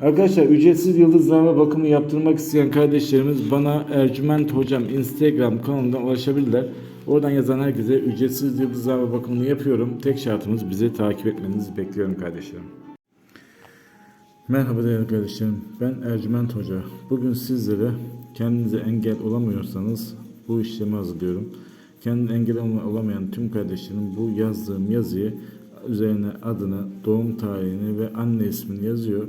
Arkadaşlar ücretsiz yıldızlama bakımı yaptırmak isteyen kardeşlerimiz bana Ercüment Hocam Instagram kanalından ulaşabilirler. Oradan yazan herkese ücretsiz yıldızlama bakımını yapıyorum. Tek şartımız bizi takip etmenizi bekliyorum kardeşlerim. Merhaba değerli kardeşlerim. Ben Ercüment Hoca. Bugün sizlere kendinize engel olamıyorsanız bu işlemi hazırlıyorum. Kendine engel olamayan tüm kardeşlerim bu yazdığım yazıyı üzerine adını, doğum tarihini ve anne ismini yazıyor.